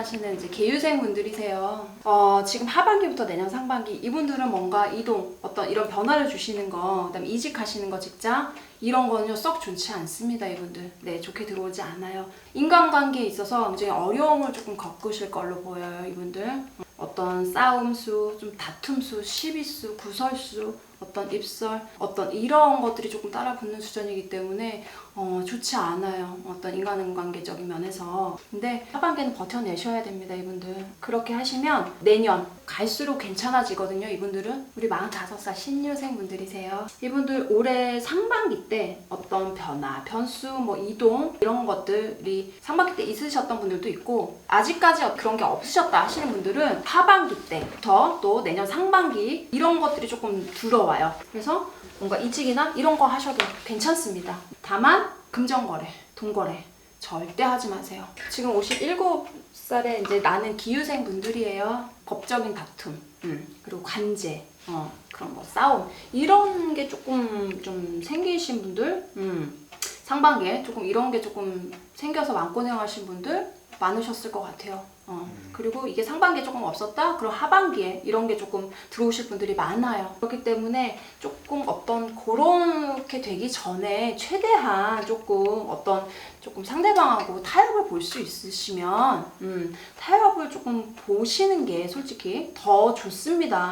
하시는 이제 계유생 분들이세요. 어, 지금 하반기부터 내년 상반기 이분들은 뭔가 이동, 어떤 이런 변화를 주시는 거, 그다음에 이직하시는 거 직장 이런 거는요 썩 좋지 않습니다 이분들. 네 좋게 들어오지 않아요. 인간관계에 있어서 굉장히 어려움을 조금 겪으실 걸로 보여요 이분들. 어떤 싸움수, 좀 다툼수, 시비수, 구설수, 어떤 입설, 어떤 이런 것들이 조금 따라 붙는 수준이기 때문에 어, 좋지 않아요. 어떤 인간관계적인 면에서. 근데 하반기는 버텨내셔야 됩니다, 이분들. 그렇게 하시면 내년 갈수록 괜찮아지거든요, 이분들은. 우리 45살 신유생 분들이세요. 이분들 올해 상반기 때 어떤 변화, 변수, 뭐 이동 이런 것들이 상반기 때 있으셨던 분들도 있고 아직까지 그런 게 없으셨다 하시는 분들은 하반기 때부터 또 내년 상반기 이런 것들이 조금 들어와요. 그래서 뭔가 이직이나 이런 거 하셔도 괜찮습니다. 다만 금전거래, 돈거래 절대 하지 마세요. 지금 57살에 이제 나는 기유생 분들이에요. 법적인 다툼, 음, 그리고 관제, 어, 그런 거 싸움 이런 게 조금 좀 생기신 분들, 음, 상반기에 조금 이런 게 조금 생겨서 마음고생하신 분들 많으셨을 것 같아요. 어, 그리고 이게 상반기에 조금 없었다? 그럼 하반기에 이런 게 조금 들어오실 분들이 많아요. 그렇기 때문에 조금 어떤 그렇게 되기 전에 최대한 조금 어떤 조금 상대방하고 타협을 볼 수 있으시면 음, 타협을 조금 보시는 게 솔직히 더 좋습니다.